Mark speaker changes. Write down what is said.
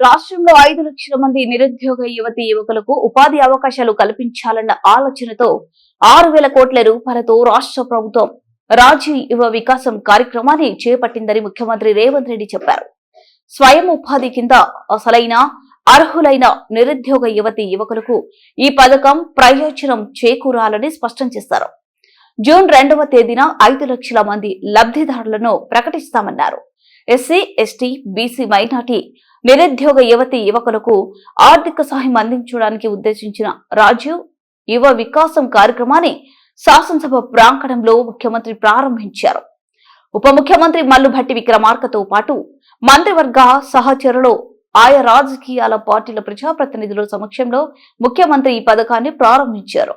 Speaker 1: రాష్ట్రంలో ఐదు లక్షల మంది నిరుద్యోగ యువతి యువకులకు ఉపాధి అవకాశాలు కల్పించాలన్న ఆలోచనతో ఆరు వేల కోట్ల రూపాయలతో రాష్ట్ర ప్రభుత్వం రాజీ యువ వికాసం కార్యక్రమాన్ని చేపట్టిందని ముఖ్యమంత్రి రేవంత్ రెడ్డి చెప్పారు. స్వయం ఉపాధి కింద అసలైన అర్హులైన నిరుద్యోగ యువతి యువకులకు ఈ పథకం ప్రయోజనం చేకూరాలని స్పష్టం చేశారు. జూన్ రెండవ తేదీన ఐదు లక్షల మంది లబ్ధిదారులను ప్రకటిస్తామన్నారు. ఎస్సీ ఎస్టీ బీసీ మైనార్టీ నిరుద్యోగ యువతి యువకులకు ఆర్థిక సహాయం అందించడానికి ఉద్దేశించిన రాజీవ్ యువ వికాసం కార్యక్రమాన్ని శాసనసభ ప్రాంగణంలో ముఖ్యమంత్రి ప్రారంభించారు. ఉప ముఖ్యమంత్రి మల్లుభట్టి విక్రమార్కతో పాటు మంత్రివర్గ సహచరులు ఆయా రాజకీయాల పార్టీల ప్రజాప్రతినిధుల సమక్షంలో ముఖ్యమంత్రి ఈ పథకాన్ని ప్రారంభించారు.